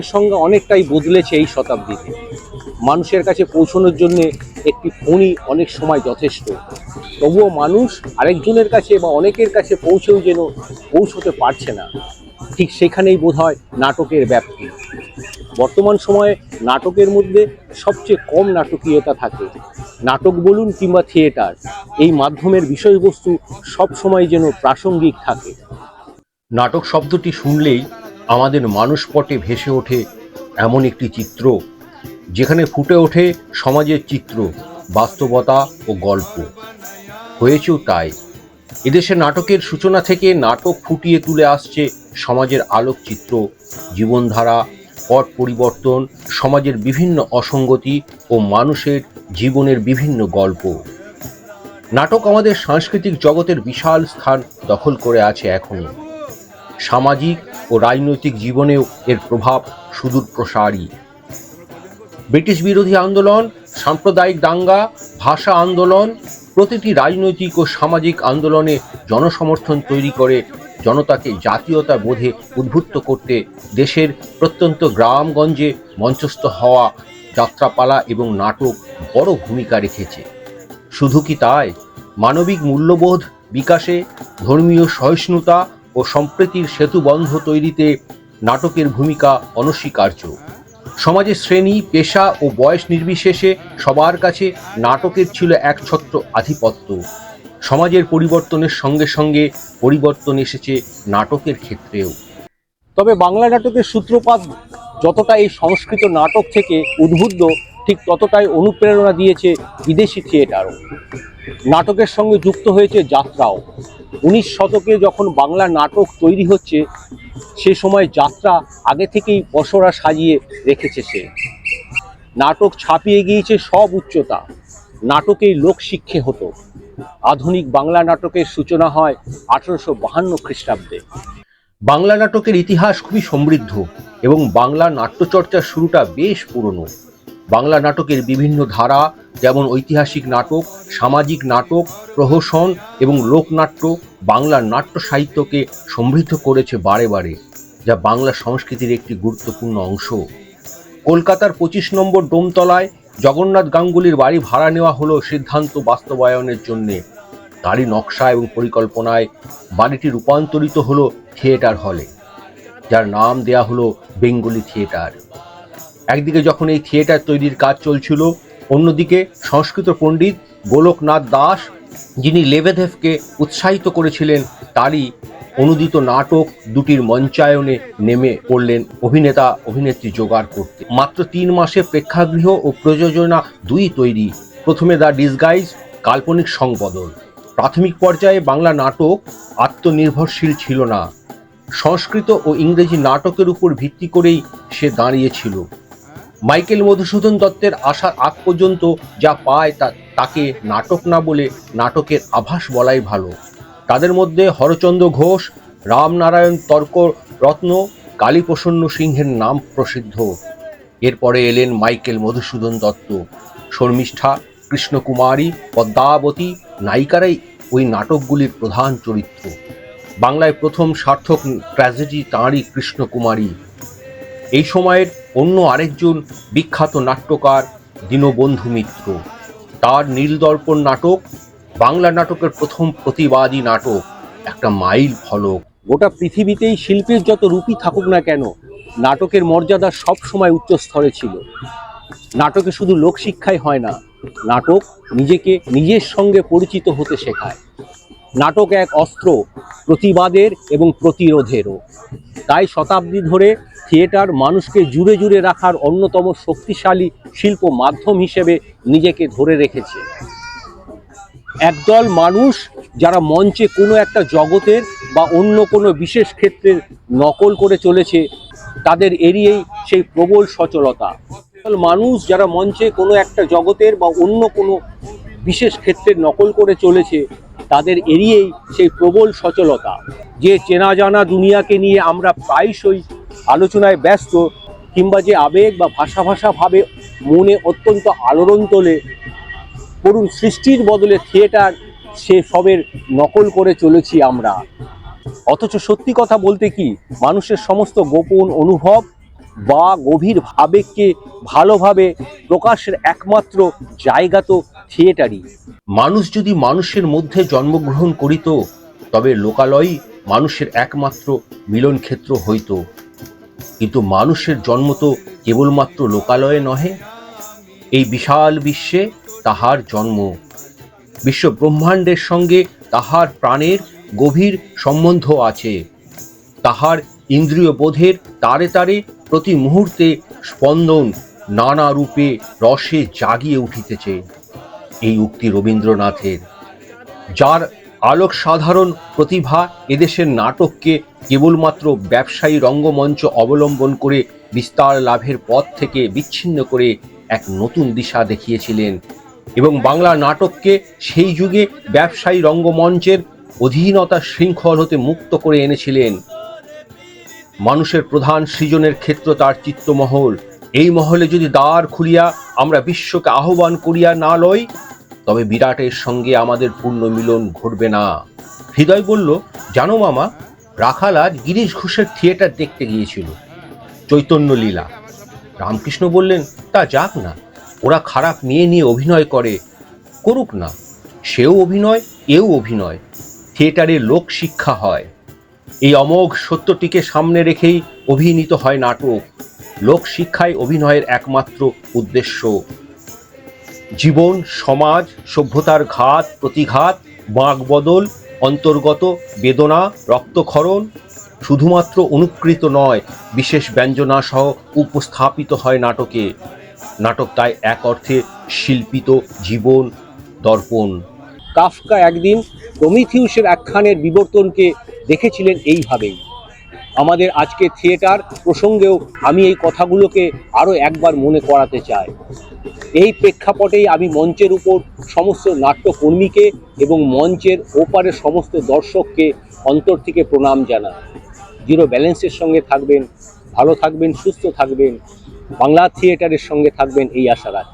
নাটকের সঙ্গে অনেকটাই বদলেছে এই শতাব্দীতে। মানুষের কাছে পৌঁছানোর জন্য একটি ফোনই অনেক সময় যথেষ্ট। তবুও মানুষ আরেকজনের কাছে বা অনেকের কাছে পৌঁছেও যেন পৌঁছতে পারছে না। ঠিক সেখানেই বোধ হয় নাটকের ব্যাপ্তি। বর্তমান সময়ে নাটকের মধ্যে সবচেয়ে কম নাটকীয়তা থাকে। নাটক বলুন কিংবা থিয়েটার, এই মাধ্যমের বিষয়বস্তু সবসময় যেন প্রাসঙ্গিক থাকে। নাটক শব্দটি শুনলেই আমাদের মানুষ পটে ভেসে ওঠে এমন একটি চিত্র, যেখানে ফুটে ওঠে সমাজের চিত্র, বাস্তবতা ও গল্প। হয়েছেও তাই। এদেশে নাটকের সূচনা থেকে নাটক ফুটিয়ে তুলে আসছে সমাজের আলোকচিত্র, জীবনধারা, পট পরিবর্তন, সমাজের বিভিন্ন অসঙ্গতি ও মানুষের জীবনের বিভিন্ন গল্প। নাটক আমাদের সাংস্কৃতিক জগতের বিশাল স্থান দখল করে আছে এখনও সামাজিক ও রাজনৈতিক জীবনেও এর প্রভাব সুদূর প্রসারী। ব্রিটিশ বিরোধী আন্দোলন, সাম্প্রদায়িক দাঙ্গা, ভাষা আন্দোলন, প্রতিটি রাজনৈতিক ও সামাজিক আন্দোলনে জনসমর্থন তৈরি করে জনতাকে জাতীয়তা বোধে উদ্বুদ্ধ করতে দেশের প্রত্যন্ত গ্রামগঞ্জে মঞ্চস্থ হওয়া যাত্রাপালা এবং নাটক বড় ভূমিকা রেখেছে। শুধু কি তাই? মানবিক মূল্যবোধ বিকাশে ধর্মীয় সহিষ্ণুতা ও সম্প্রীতির সেতুবন্ধ তৈরিতে নাটকের ভূমিকা অনস্বীকার্য। সমাজের শ্রেণি, পেশা ও বয়স নির্বিশেষে সবার কাছে নাটকের ছিল একছত্র আধিপত্য। সমাজের পরিবর্তনের সঙ্গে সঙ্গে পরিবর্তন এসেছে নাটকের ক্ষেত্রেও। তবে বাংলা নাটকের সূত্রপাত যতটা এই সংস্কৃত নাটক থেকে উদ্বুদ্ধ ঠিক ততটাই অনুপ্রেরণা দিয়েছে বিদেশি থিয়েটারও নাটকের সঙ্গে যুক্ত হয়েছে যাত্রাও। উনিশ শতকে যখন বাংলা নাটক তৈরি হচ্ছে, সে সময় যাত্রা আগে থেকেই পসরা সাজিয়ে রেখেছে সে। নাটক ছাপিয়ে গিয়েছে সব উচ্চতা। নাটকেই লোক লোকশিক্ষে হতো। আধুনিক বাংলা নাটকের সূচনা হয় আঠারোশো বাহান্ন খ্রিস্টাব্দে। বাংলা নাটকের ইতিহাস খুবই সমৃদ্ধ এবং বাংলা নাট্যচর্চার শুরুটা বেশ পুরনো। বাংলা নাটকের বিভিন্ন ধারা, যেমন ঐতিহাসিক নাটক, সামাজিক নাটক, প্রহসন এবং লোকনাট্য বাংলা নাট্য সাহিত্যকে সমৃদ্ধ করেছে বারে বারে, যা বাংলা সংস্কৃতির একটি গুরুত্বপূর্ণ অংশ। কলকাতার পঁচিশ নম্বর ডোমতলায় জগন্নাথ গাঙ্গুলির বাড়ি ভাড়া নেওয়া হলো সিদ্ধান্ত বাস্তবায়নের জন্যে। তারই নকশা এবং পরিকল্পনায় বাড়িটি রূপান্তরিত হলো থিয়েটার হলে, যার নাম দেয়া হলো বেঙ্গলি থিয়েটার। একদিকে যখন এই থিয়েটার তৈরির কাজ চলছিল, অন্যদিকে সংস্কৃত পণ্ডিত গোলকনাথ দাস, যিনি লেবেদেভকে উৎসাহিত করেছিলেন, তারই অনুদিত নাটক দুটির মঞ্চায়নে নেমে পড়লেন অভিনেতা, অভিনেত্রী জোগাড় করতে। মাত্র তিন মাসে প্রেক্ষাগৃহ ও প্রযোজনা দুই তৈরি। প্রথমে দ্য ডিসগাইজ, কাল্পনিক সংবদল। প্রাথমিক পর্যায়ে বাংলা নাটক আত্মনির্ভরশীল ছিল না। সংস্কৃত ও ইংরেজি নাটকের উপর ভিত্তি করেই সে দাঁড়িয়েছিল। মাইকেল মধুসূদন দত্তের আসার আগ পর্যন্ত যা পায় তা তাকে নাটক না বলে নাটকের আভাস বলাই ভালো। তাদের মধ্যে হরচন্দ্র ঘোষ, রামনারায়ণ তর্ক রত্ন, কালীপ্রসন্ন সিংহের নাম প্রসিদ্ধ। এরপরে এলেন মাইকেল মধুসূদন দত্ত। শর্মিষ্ঠা, কৃষ্ণকুমারী, পদ্মাবতী নায়িকারাই ওই নাটকগুলির প্রধান চরিত্র। বাংলায় প্রথম সার্থক ট্র্যাজেডি তাঁরই কৃষ্ণকুমারী। এই সময়ের অন্য আরেকজন বিখ্যাত নাট্যকার দীনবন্ধু মিত্র। তার নীলদর্পণ নাটক, বাংলা নাটকের প্রথম প্রতিবাদী নাটক, একটা মাইল ফলক। গোটা পৃথিবীতেই শিল্পীর যত রূপই থাকুক না কেন, নাটকের মর্যাদা সব সময় উচ্চ স্তরে ছিল। নাটকে শুধু লোকশিক্ষাই হয় না, নাটক নিজেকে নিজের সঙ্গে পরিচিত হতে শেখায়। নাটক এক অস্ত্র, প্রতিবাদের এবং প্রতিরোধেরও। তাই শতাব্দী ধরে থিয়েটার মানুষকে জুড়ে জুড়ে রাখার অন্যতম শক্তিশালী শিল্প মাধ্যম হিসেবে নিজেকে ধরে রেখেছে। একদল মানুষ যারা মঞ্চে কোনো একটা জগতের বা অন্য কোনো বিশেষ ক্ষেত্রের নকল করে চলেছে, তাদের এড়িয়েই সেই প্রবল সচলতা। মানুষ যারা মঞ্চে কোনো একটা জগতের বা অন্য কোনো বিশেষ ক্ষেত্রের নকল করে চলেছে, তাদের এড়িয়েই সেই প্রবল সচলতা। যে চেনা জানা দুনিয়াকে নিয়ে আমরা প্রায়শই আলোচনায় ব্যস্ত কিংবা যে আবেগ বা ভাষা ভাষা ভাবে মনে অত্যন্ত আলোড়ন তোলে করুণ সৃষ্টির বদলে থিয়েটার, সে সবের নকল করে চলেছি আমরা। অথচ সত্যি কথা বলতে কি, মানুষের সমস্ত গোপন অনুভব বা গভীর আবেগকে ভালোভাবে প্রকাশের একমাত্র জায়গা তো থিয়েটারই। মানুষ যদি মানুষের মধ্যে জন্মগ্রহণ করিত, তবে লোকালয়ই মানুষের একমাত্র মিলন ক্ষেত্র হইত। কিন্তু মানুষের জন্ম তো কেবলমাত্র লোকালয়ে নহে, এই বিশাল বিশ্বে তাহার জন্ম। বিশ্ব ব্রহ্মাণ্ডের সঙ্গে তাহার প্রাণের গভীর সম্বন্ধ আছে। তাহার ইন্দ্রিয় বোধের তারে তারে প্রতি মুহূর্তে স্পন্দন নানা রূপে রসে জাগিয়ে উঠিতেছে, এই উক্তি রবীন্দ্রনাথের, যার আলোক সাধারণ প্রতিভা এদেশের নাটককে কেবলমাত্র ব্যবসায়ী রঙ্গমঞ্চ অবলম্বন করে বিস্তার লাভের পথ থেকে বিচ্ছিন্ন করে এক নতুন দিশা দেখিয়েছিলেন। এবং বাংলা নাটককে সেই যুগে ব্যবসায়ী রঙ্গমঞ্চের অধীনতা শৃঙ্খল হতে মুক্ত করে এনেছিলেন। মানুষের প্রধান সৃজনের ক্ষেত্র তার চিত্তমহল। এই মহলে যদি দ্বার খুলিয়া আমরা বিশ্বকে আহ্বান করিয়া না লই তবে বিরাটের সঙ্গে আমাদের পূর্ণ মিলন ঘটবে না। হৃদয় বলল, জানো মামা, রাখাল আজ গিরিশ ঘোষের থিয়েটার দেখতে গিয়েছিল, চৈতন্য লীলা। রামকৃষ্ণ বললেন, তা যাক না, ওরা খারাপ মেয়ে নিয়ে অভিনয় করে, করুক না, সেও অভিনয়, এও অভিনয়, থিয়েটারে লোক শিক্ষা হয়। এই অমোঘ সত্যটিকে সামনে রেখেই অভিনীত হয় নাটক, লোক শিক্ষায় অভিনয়ের একমাত্র উদ্দেশ্য। জীবন, সমাজ, সভ্যতার ঘাত, প্রতিঘাত, বাঁক বদল, অন্তর্গত বেদনা, রক্তক্ষরণ শুধুমাত্র অনুকৃত নয়, বিশেষ ব্যঞ্জনা সহ উপস্থাপিত হয় নাটকে। নাটক তাই এক অর্থে শিল্পিত জীবন দর্পণ। কাফকা একদিন প্রমিথিউসের একখানের বিবর্তনকে দেখেছিলেন এইভাবেই। আমাদের আজকে থিয়েটার প্রসঙ্গেও আমি এই কথাগুলোকে আরও একবার মনে করাতে চাই। এই প্রেক্ষাপটেই আমি মঞ্চের উপর সমস্ত নাট্যকর্মীকে এবং মঞ্চের ওপারের সমস্ত দর্শককে অন্তর থেকে প্রণাম জানাই। জিরো ব্যালেন্সের সঙ্গে থাকবেন, ভালো থাকবেন, সুস্থ থাকবেন, বাংলা থিয়েটারের সঙ্গে থাকবেন এই আশা রাখি।